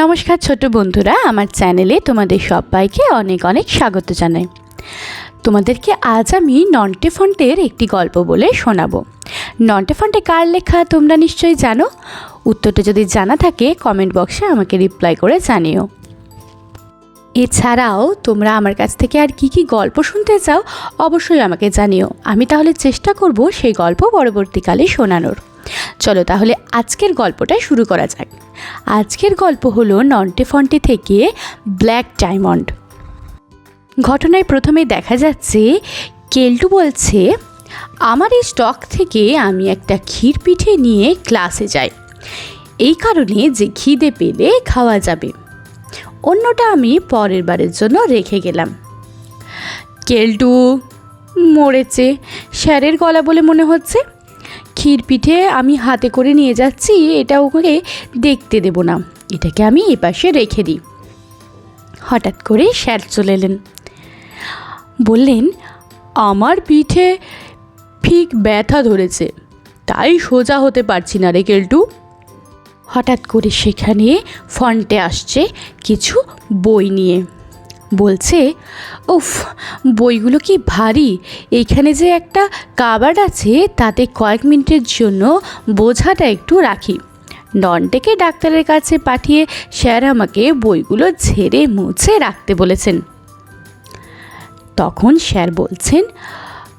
নমস্কার ছোট বন্ধুরা, আমার চ্যানেলে তোমাদের সবাইকে অনেক অনেক স্বাগত জানাই। তোমাদেরকে আজ আমি নন্টে ফন্টের একটি গল্প বলে শোনাবো। নন্টে ফন্টে কার লেখা তোমরা নিশ্চয়ই জানো? উত্তরটা যদি জানা থাকে কমেন্ট বক্সে আমাকে রিপ্লাই করে জানিও। এছাড়াও তোমরা আমার কাছ থেকে আর কি কি গল্প শুনতে চাও, অবশ্যই আমাকে জানিও। আমি তাহলে চেষ্টা করব সেই গল্প পরবর্তীকালে শোনানোর। চলো তাহলে আজকের গল্পটা শুরু করা যাক। আজকের গল্প হলো নন্টে ফন্টে থেকে ব্ল্যাক ডায়মন্ড। ঘটনায় প্রথমে দেখা যাচ্ছে, কেলটু বলছে, আমার এই স্টক থেকে আমি একটা ক্ষীর পিঠে নিয়ে ক্লাসে যাই। এই কারণে যে খিদে পেলে খাওয়া যাবে। অন্যটা আমি পরের বারের জন্য রেখে গেলাম। কেলটু, মরেছে। স্যারের গলা বলে মনে হচ্ছে? ক্ষীর পিঠে আমি হাতে করে নিয়ে যাচ্ছি, এটা ওকে দেখতে দেব না। এটাকে আমি এপাশে রেখে দিই। হঠাৎ করে স্যার চলে এলেন। বললেন, আমার পিঠে ঠিক ব্যথা ধরেছে, তাই সোজা হতে পারছি না রে কেলটু। হঠাৎ করে সেখানে ফন্টে আসছে কিছু বই নিয়ে। বলছে, উফ, বইগুলো কি ভারী। এইখানে যে একটা কাবার্ড আছে, তাতে কয়েক মিনিটের জন্য বোঝাটা একটু রাখি। ননটেকে ডাক্তারের কাছে পাঠিয়ে স্যার আমাকে বইগুলো ঝেড়ে মুছে রাখতে বলেছেন। তখন স্যার বলছেন,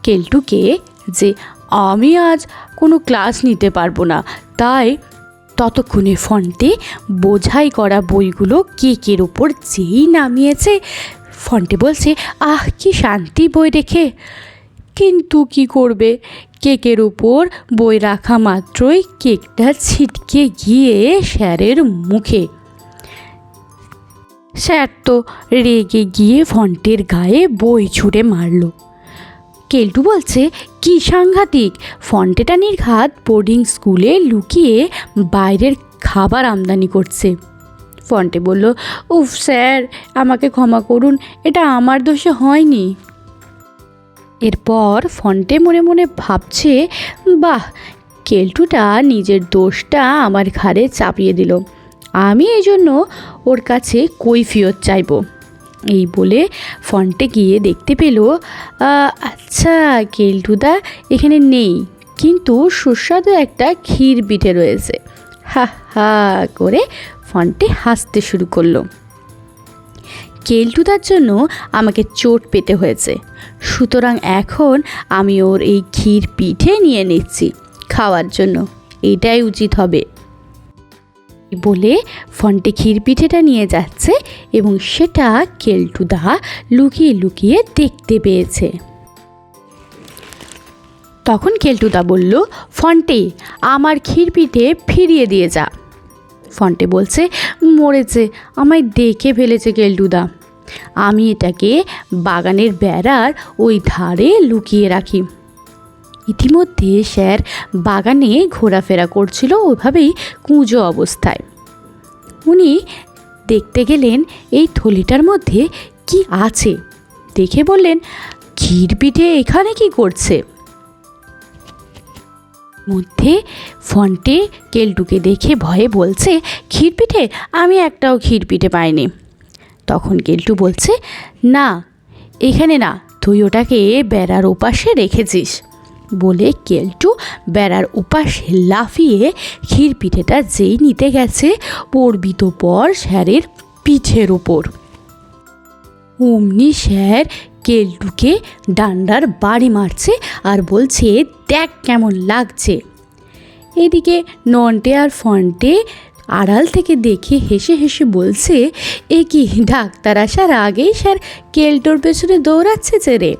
কেলটুকে, যে আমি আজ কোনো ক্লাস নিতে পারব না, তাই ততক্ষণে ফন্টে বোঝাই করা বইগুলো কেকের ওপর যেই নামিয়েছে। ফন্টে বলছে, আহ, কি শান্তি বই রেখে। কিন্তু কি করবে? কেকের উপর বই রাখা মাত্রই কেকটা ছিটকে গিয়ে স্যারের মুখে। স্যার তো রেগে গিয়ে ফন্টের গায়ে বই ছুঁড়ে মারলো। কেলটু বলছে, কি সাংঘাতিক। ফন্টেটানির ঘাত বোর্ডিং স্কুলে লুকিয়ে বাইরের খাবার আমদানি করছে। ফন্টে বলল, উফ স্যার, আমাকে ক্ষমা করুন, এটা আমার দোষে হয়নি। এরপর ফন্টে মনে মনে ভাবছে, বাহ, কেলটুটা নিজের দোষটা আমার ঘাড়ে চাপিয়ে দিল। আমি এই জন্য ওর কাছে কৈফিয়ত চাইব। এই বলে ফন্টে গিয়ে দেখতে পেল আচ্ছা কেলটুদা, এখানে নেই। কিন্তু সুস্বাদু একটা ক্ষীর পিঠে রয়েছে। হা হা করে ফন্টে হাসতে শুরু করল। কেলটুদার জন্য আমাকে চোট পেতে হয়েছে। সুতরাং এখন আমি ওর এই ক্ষীর পিঠে নিয়ে নিচ্ছি খাওয়ার জন্য। এটাই উচিত হবে। বলে ফন্টে ক্ষীর পিঠেটা নিয়ে যাচ্ছে এবং সেটা কেলটুদা লুকিয়ে লুকিয়ে দেখতে পেয়েছে। তখন কেলটুদা বলল, ফন্টে, আমার ক্ষীর পিঠে ফিরিয়ে দিয়ে যা। ফন্টে বলছে, মরেছে, আমায় দেখে ফেলেছে কেলটুদা। আমি এটাকে বাগানের বেড়ার ওই ধারে লুকিয়ে রাখি। ইতিমধ্যে স্যার বাগানে ঘোরাফেরা করছিল ওইভাবেই কুঁজো অবস্থায়। উনি দেখতে গেলেন এই থলিটার মধ্যে কি আছে। দেখে বললেন, ক্ষীর এখানে কি করছে? মধ্যে ফন্টে কেলটুকে দেখে ভয়ে বলছে, ক্ষীর পিঠে? আমি একটাও ক্ষীর পিঠে পাইনি। তখন কেলটু বলছে, না, এখানে না, তুই ওটাকে বেড়ার ওপাশে রেখেছিস। বলে কেলটু বেড়ার উপাসে লাফিয়ে ক্ষীর পিঠেটা যেই নিতে গেছে পড়বি তো পর স্যারের পিঠের ওপর অমনি স্যার কেলটুকে ডান্ডার বাড়ি মারছে আর বলছে, দেখ কেমন লাগছে। এদিকে নন্টে আর ফন্টে আড়াল থেকে দেখে হেসে হেসে বলছে, এ কি ডাক্তার আসার আগেই স্যার কেলটোর পেছনে দৌড়াচ্ছে রে?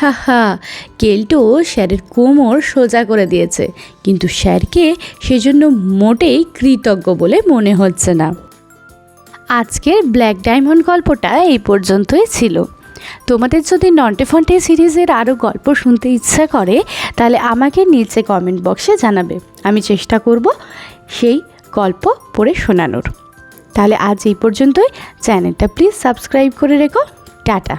হা হা, কেলটো স্যারের কোমর সোজা করে দিয়েছে, কিন্তু স্যারকে সেজন্য মোটেই কৃতজ্ঞ বলে মনে হচ্ছে না। আজকের ব্ল্যাক ডায়মন্ড গল্পটা এই পর্যন্তই ছিল। তোমাদের যদি নন্টে ফন্টে সিরিজের আরও গল্প শুনতে ইচ্ছা করে, তাহলে আমাকে নিচে কমেন্ট বক্সে জানাবে। আমি চেষ্টা করব সেই গল্প পড়ে শোনানোর। তাহলে আজ এই পর্যন্তই। চ্যানেলটা প্লিজ সাবস্ক্রাইব করে রেখো। টাটা।